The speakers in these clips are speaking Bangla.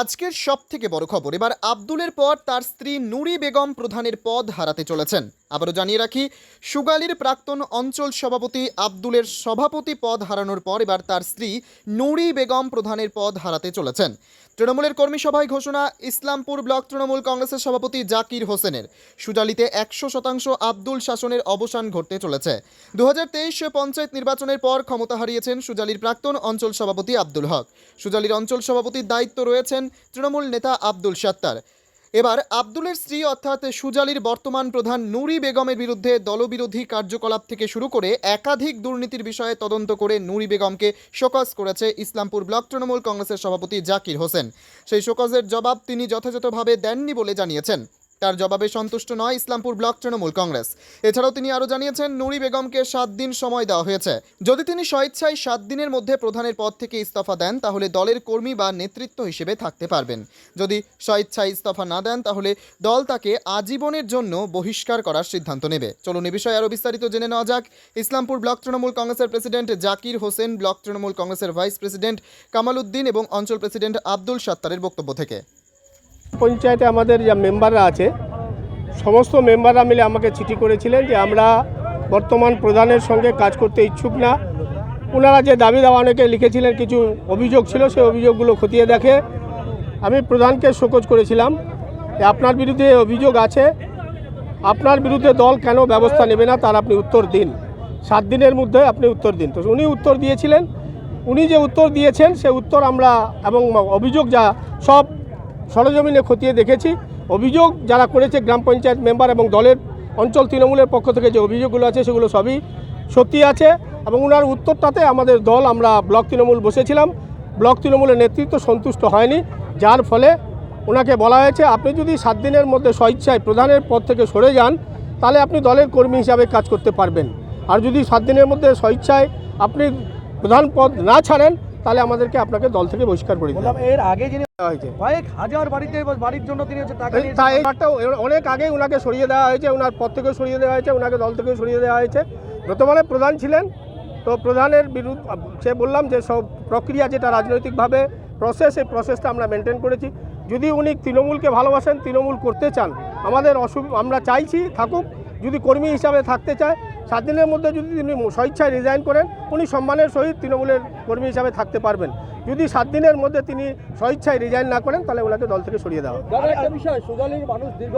আজকের সব থেকে বড় খবর। এবার আব্দুলের পর তার স্ত্রী নুরি বেগম প্রধানের পদ হারাতে চলেছেন। আবারও জানিয়ে রাখি, সুগালির প্রাক্তন অঞ্চল সভাপতি আব্দুলের সভাপতি পদ হারানোর পর এবার তার স্ত্রী নুরি বেগম প্রধানের পদ হারাতে চলেছেন। তৃণমূলের কর্মী সভায় ঘোষণা, ইসলামপুর ব্লক তৃণমূল কংগ্রেসের সভাপতি জাকির হোসেনের। সুজালিতে একশো শতাংশ আব্দুল শাসনের অবসান ঘটতে চলেছে। দু হাজার পঞ্চায়েত নির্বাচনের পর ক্ষমতা হারিয়েছেন সুজালির প্রাক্তন অঞ্চল সভাপতি আব্দুল হক। সুজালির অঞ্চল সভাপতির দায়িত্ব রয়েছেন তৃণমূল নেতা আব্দুল সাত্তার। এবার আব্দুলের স্ত্রী অর্থাৎ সুজালির বর্তমান প্রধান নুরি বেগমের বিরুদ্ধে দলবিরোধী কার্যকলাপ থেকে শুরু করে একাধিক দুর্নীতির বিষয়ে তদন্ত করে নুরি বেগমকে শোকজ করেছে ইসলামপুর ব্লক তৃণমূল কংগ্রেসের সভাপতি জাকির হোসেন। সেই শোকজের জবাব তিনি যথাযথভাবে দেননি বলে জানিয়েছেন। তার জবাবে সন্তুষ্ট নয় ইসলামপুর ব্লক তৃণমূল কংগ্রেস। এছাড়াও তিনি আরও জানিয়েছেন, নুরি বেগমকে সাত দিন সময় দেওয়া হয়েছে। যদি তিনি স্বেচ্ছায় সাত দিনের মধ্যে প্রধানের পদ থেকে ইস্তফা দেন, তাহলে দলের কর্মী বা নেতৃত্ব হিসেবে থাকতে পারবেন। যদি স্বেচ্ছায় ইস্তফা না দেন, তাহলে দল তাকে আজীবনের জন্য বহিষ্কার করার সিদ্ধান্ত নেবে। চলুন এ বিষয়ে আরও বিস্তারিত জেনে নেওয়া যাক। ইসলামপুর ব্লক তৃণমূল কংগ্রেসের প্রেসিডেন্ট জাকির হোসেন, ব্লক তৃণমূল কংগ্রেসের ভাইস প্রেসিডেন্ট কামাল উদ্দিন এবং অঞ্চল প্রেসিডেন্ট আব্দুল সাত্তারের বক্তব্য থেকে। পঞ্চায়েতে আমাদের যা মেম্বাররা আছে, সমস্ত মেম্বাররা মিলে আমাকে চিঠি করেছিলেন যে আমরা বর্তমান প্রধানের সঙ্গে কাজ করতে ইচ্ছুক না। ওনারা যে দাবি দাওয়া অনেকে লিখেছিলেন, কিছু অভিযোগ ছিল সেই অভিযোগগুলো খতিয়ে দেখে আমি প্রধানকে শোকজ করেছিলাম যে আপনার বিরুদ্ধে অভিযোগ আছে, আপনার বিরুদ্ধে দল কেন ব্যবস্থা নেবে না, তার আপনি উত্তর দিন। সাত দিনের মধ্যে আপনি উত্তর দিন। তো উনি উত্তর দিয়েছিলেন। উনি যে উত্তর দিয়েছেন, সে উত্তর আমরা এবং অভিযোগ যা সব সরজমিনে খতিয়ে দেখেছি। অভিযোগ যারা করেছে গ্রাম পঞ্চায়েত মেম্বার এবং দলের অঞ্চল তৃণমূলের পক্ষ থেকে যে অভিযোগগুলো আছে, সেগুলো সবই সত্যি আছে এবং ওনার উত্তরটাতে আমাদের দল, আমরা ব্লক তৃণমূল বসেছিলাম। ব্লক তৃণমূলের নেতৃত্ব সন্তুষ্ট হয়নি, যার ফলে ওনাকে বলা হয়েছে, আপনি যদি সাত দিনের মধ্যে স্বেচ্ছায় প্রধানের পদ থেকে সরে যান, তাহলে আপনি দলের কর্মী হিসাবে কাজ করতে পারবেন। আর যদি সাত দিনের মধ্যে স্বেচ্ছায় আপনি প্রধান পদ না ছাড়েন তাহলে আমাদেরকে আপনাকে দল থেকে বহিষ্কার করে দিলাম এর আগে যিনি কয়েক হাজার বাড়িতে বাড়ির জন্য তিনি হচ্ছে টাকা এই- নিয়েছেন। তা এই অনেক আগেই ওনাকে সরিয়ে দেওয়া হয়েছে ওনার পদ থেকে সরিয়ে দেওয়া হয়েছে ওনাকে দল থেকে সরিয়ে দেওয়া হয়েছে। বর্তমানে প্রধান ছিলেন তো প্রধানের বিরুদ্ধে সে বললাম যে সব প্রক্রিয়া যেটা রাজনৈতিকভাবে প্রসেস এই প্রসেসটা আমরা মেনটেন করেছি। যদি উনি তৃণমূলকে ভালোবাসেন তৃণমূল করতে চান আমাদের অসুবিধা আমরা চাইছি থাকুক যদি কর্মী হিসাবে থাকতে চায় সাত দিনের মধ্যে যদি তিনি স্বেচ্ছায় রিজাইন করেন উনি সম্মানের সহিত তৃণমূলের কর্মী হিসাবে থাকতে পারবেন। যদি সাত দিনের মধ্যে তিনি স্বেচ্ছায় রিজাইন না করেন তাহলে ওনাকে দল থেকে সরিয়ে দেওয়া একটা বিষয় সুগালির মানুষ দীর্ঘ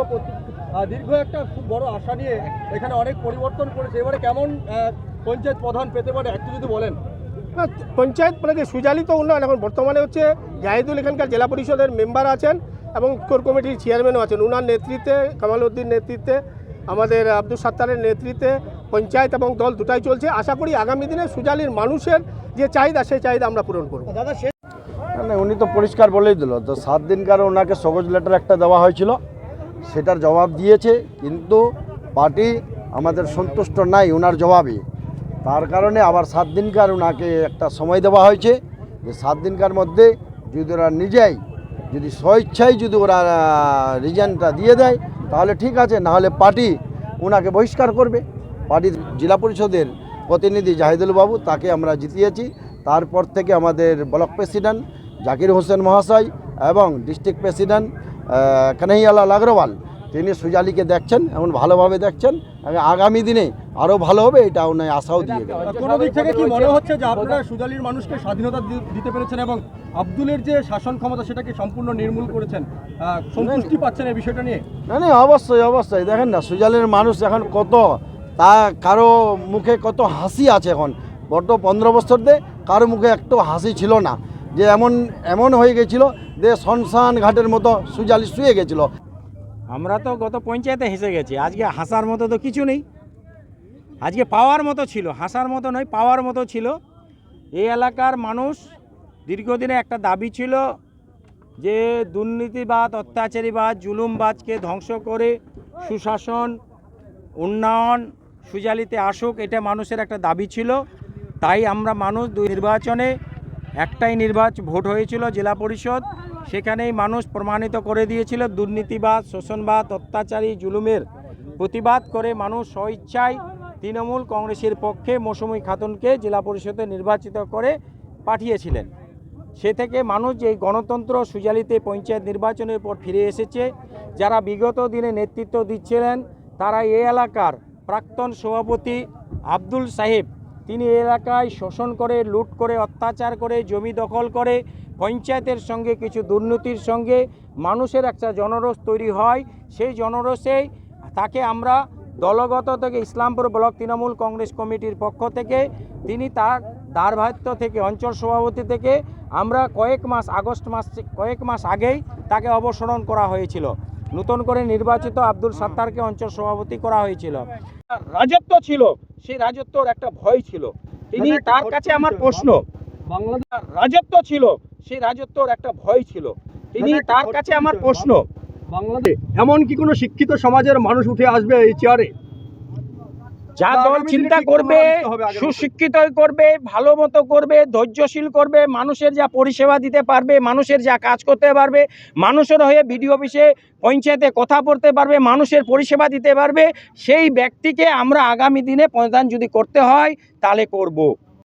দীর্ঘ একটা খুব বড় আশা নিয়ে এখানে অনেক পরিবর্তন করেছে। এবারে কেমন পঞ্চায়েত প্রধান পেতে পারে? একটু যদি বলেন। পঞ্চায়েত মানে যে সুজালিত উন্নয়ন এখন বর্তমানে হচ্ছে জাহিদুল এখানকার জেলা পরিষদের মেম্বার আছেন এবং কোর কমিটির চেয়ারম্যানও আছেন। উনার নেতৃত্বে কামাল উদ্দিন নেতৃত্বে আমাদের আব্দুল সাত্তারের নেতৃত্বে পঞ্চায়েত এবং দল দুটাই চলছে। আশা করি আগামী দিনে সুজালির মানুষের যে চাহিদা সেই চাহিদা আমরা পূরণ করব। দাদা শেষ না উনি তো পরিষ্কার বলেই দিল। তো সাত দিনকার ওনাকে সবুজ লেটার একটা দেওয়া হয়েছিল। সেটার জবাব দিয়েছে কিন্তু পার্টি আমাদের সন্তুষ্ট নাই ওনার জবাবে। তার কারণে আবার সাত দিনকার ওনাকে একটা সময় দেওয়া হয়েছে। যে সাত দিনকার মধ্যে যদি ওরা নিজেই যদি স্বেচ্ছায় যদি ওরা রিজাইনটা দিয়ে দেয় তাহলে ঠিক আছে নাহলে পার্টি ওনাকে বহিষ্কার করবে। পার্টির জেলা পরিষদের প্রতিনিধি জাহিদুল বাবু তাকে আমরা জিতিয়েছি। তারপর থেকে আমাদের ব্লক প্রেসিডেন্ট জাকির হোসেন মহাশয় এবং ডিস্ট্রিক্ট প্রেসিডেন্ট কানাইয়ালাল আগরওয়াল। তিনি সুজালিকে দেখছেন এমন ভালোভাবে দেখছেন। আগামী দিনে আরও ভালো হবে এটা ওনার আশাও দিয়ে গেল কোনো দিক থেকে কি মনে হচ্ছে যে আপনারা সুজালির মানুষকে স্বাধীনতা দিতে পেরেছেন এবং আব্দুলের যে শাসন ক্ষমতা সেটাকে সম্পূর্ণ নির্মূল করেছেন? সন্তুষ্টি পাচ্ছেন এই বিষয়টা নিয়ে? না না অবশ্যই অবশ্যই। দেখেন না সুজালের মানুষ এখন কত তা কারও মুখে কত হাসি আছে এখন? বড্ড পনেরো বছর দিয়ে কারও মুখে একটু হাসি ছিল না। যে এমন এমন হয়ে গেছিল যে শনশান ঘাটের মতো সুজালি শুয়ে গেছিল। আমরা তো গত পঞ্চায়েতে হেসে গেছি। আজকে হাসার মতো তো কিছু নেই। আজকে পাওয়ার মতো ছিল। হাসার মতো নয়, পাওয়ার মতো ছিল। এই এলাকার মানুষ দীর্ঘদিনে একটা দাবি ছিল যে দুর্নীতিবাদ, অত্যাচারীবাদ জুলুমবাজকে ধ্বংস করে সুশাসন, উন্নয়ন সুজালিতে আসুক, এটা মানুষের একটা দাবি ছিল। তাই আমরা মানুষ দুই নির্বাচনে, একটাই নির্বাচন ভোট হয়েছিল জেলা পরিষদ। সেখানেই মানুষ প্রমাণিত করে দিয়েছিল দুর্নীতিবাদ, শোষণবাদ, অত্যাচারী, জুলুমের প্রতিবাদ করে মানুষ স্বইচ্ছায় তৃণমূল কংগ্রেসের পক্ষে মৌসুমী খাতুনকে জেলা পরিষদে নির্বাচিত করে পাঠিয়েছিলেন। সে থেকে মানুষ এই গণতন্ত্র সুজালিতে পঞ্চায়েত নির্বাচনের পর ফিরে এসেছে, যারা বিগত দিনে নেতৃত্ব দিচ্ছিলেন, তারা এই এলাকার প্রাক্তন সভাপতি আব্দুল সাহেব। তিনি এলাকায় শোষণ করে, লুট করে, অত্যাচার করে, জমি দখল করে, পঞ্চায়েতের সঙ্গে কিছু দুর্নীতির সঙ্গে মানুষের একটা জনরোষ তৈরি হয়। সেই জনরোষেই তাকে আমরা দলগত থেকে ইসলামপুর ব্লক তৃণমূল কংগ্রেস কমিটির পক্ষ থেকে, তিনি তার দারভাত্য থেকে, অঞ্চল সভাপতি থেকে আমরা কয়েক মাস আগস্ট মাস, কয়েক মাস আগেই তাকে অবসরণ করা হয়েছিল। নতুন করে নির্বাচিত আব্দুল সাত্তারকে অঞ্চল সভাপতি করা হয়েছিল। রাজত্ব ছিল সেই রাজত্বর একটা ভয় ছিল। তিনি তার কাছে আমার প্রশ্ন। বাংলাদেশ রাজত্ব ছিল সেই রাজত্বর একটা ভয় ছিল। তিনি তার কাছে আমার প্রশ্ন। বাংলাদেশ এমন কি কোনো শিক্ষিত সমাজের মানুষ উঠে আসবে এই চেয়ারে যা দল চিন্তা করবে সুশিক্ষিত করবে ভালো মতো করবে ধৈর্যশীল করবে মানুষের যা পরিষেবা দিতে পারবে মানুষের যা কাজ করতে পারবে মানুষের হয়ে বিডিও অফিসে পঞ্চায়েতে কথা বলতে পারবে মানুষের পরিষেবা দিতে পারবে সেই ব্যক্তিকে আমরা আগামী দিনে প্রদান যদি করতে হয় তাহলে করব।